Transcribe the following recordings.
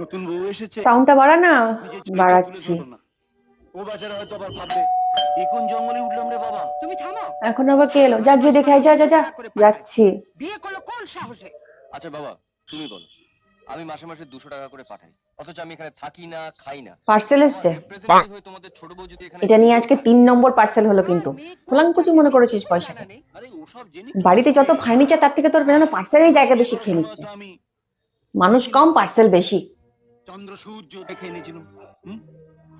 নতুন বউ এসেছে। সাউন্ডটা বাড়া না। বাড়াচ্ছি। ও বাচ্চারা হয়তো আবার ভাববে কোন জঙ্গলে উঠলাম রে বাবা? তুমি থামো। এখন আবার কে এলো? যা গিয়ে দেখে যা যা যা। যাচ্ছি। বিয়ে করল কোন সাহসে? আচ্ছা বাবা তুমি বলো। আমি মাসে মাসে দুশো টাকা করে পাঠাই। অথচ আমি এখানে থাকি না খাই না। পার্সেল এসছে। তোমাদের ছোট বউ যদি এখানে এটা নিয়ে আজকে তিন নম্বর পার্সেল হলো কিন্তু। কুচি মনে করেছিস পয়সা? বাড়িতে যত ফার্নিচার তার থেকে তোর যেন পার্সেলেই জায়গা বেশি খেয়ে নিচ্ছে। আমি মানুষ কম পার্সেল বেশি। চন্দ্র সূর্য দেখে এনেছিলাম।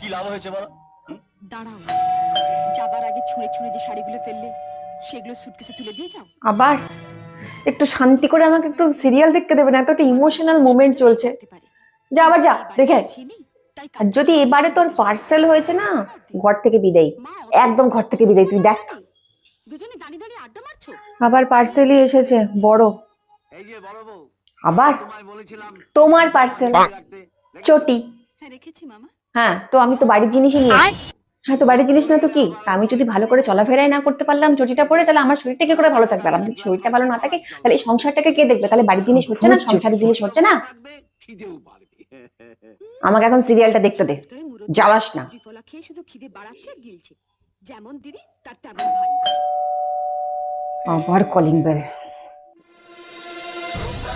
কি লাভ হয়েছে বলো? দাঁড়াও। যাবার আগে ছুঁড়ে ছুঁড়ে যে শাড়িগুলো ফেললে সেগুলো সুটকেসে তুলে দিয়ে যাও। আবার? একটু শান্তি করে আমাকে একটু সিরিয়াল দেখতে দেবে না? এত একটা ইমোশনাল মোমেন্ট চলছে। যা আবার যা দেখে আর যদি এবারে তোর পার্সেল হয়েছে না ঘর থেকে বিদায়। একদম ঘর থেকে বিদায় তুই দেখ। দুজনে দাঁড়িয়ে দাঁড়িয়ে আড্ডা মারছো? আবার পার্সেলই এসেছে বড়। এই যে বড় বউ আবার? তোমার পার্সেল চটি। হ্যাঁ হ্যাঁ তো আমি তো বাড়ির জিনিসই নিয়েছি হ্যাঁ তো বাড়ির জিনিস না তো কি? আমি যদি ভালো করে চলাফেরাই না করতে পারলাম চটিটা পরে তাহলে আমার শরীরটা কি করে ভালো থাকবে? আর আমার শরীরটা ভালো না থাকে তাহলে এই সংসারটাকে কে দেখবে? তাহলে বাড়ির জিনিস হচ্ছে না সংসারের জিনিস হচ্ছে না? আমাকে এখন সিরিয়ালটা দেখতে দে। জ্বালাস না। ত্রিফলা খেয়ে শুধু খিদে বাড়াচ্ছে আর গিলছে। যেমন দিদি তার তেমন আবার কলিং বেল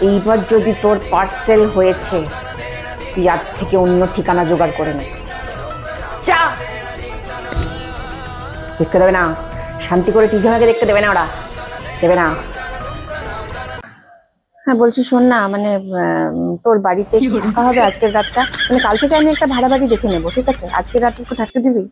এইবার যদি তোর পার্সেল হয়েছে তুই আজ থেকে অন্য ঠিকানা জোগাড় করে নে। চা দেখতে দেবে না। শান্তি করে টিভি আমাকে দেখতে দেবে না ওরা। দেবে না। হ্যাঁ বলছি শোন না মানে তোর বাড়িতে একটু থাকা হবে আজকের রাতটা? মানে কাল থেকে আমি একটা ভাড়া বাড়ি দেখে নেব ঠিক আছে? আজকের রাত একটু থাকতে দিবি?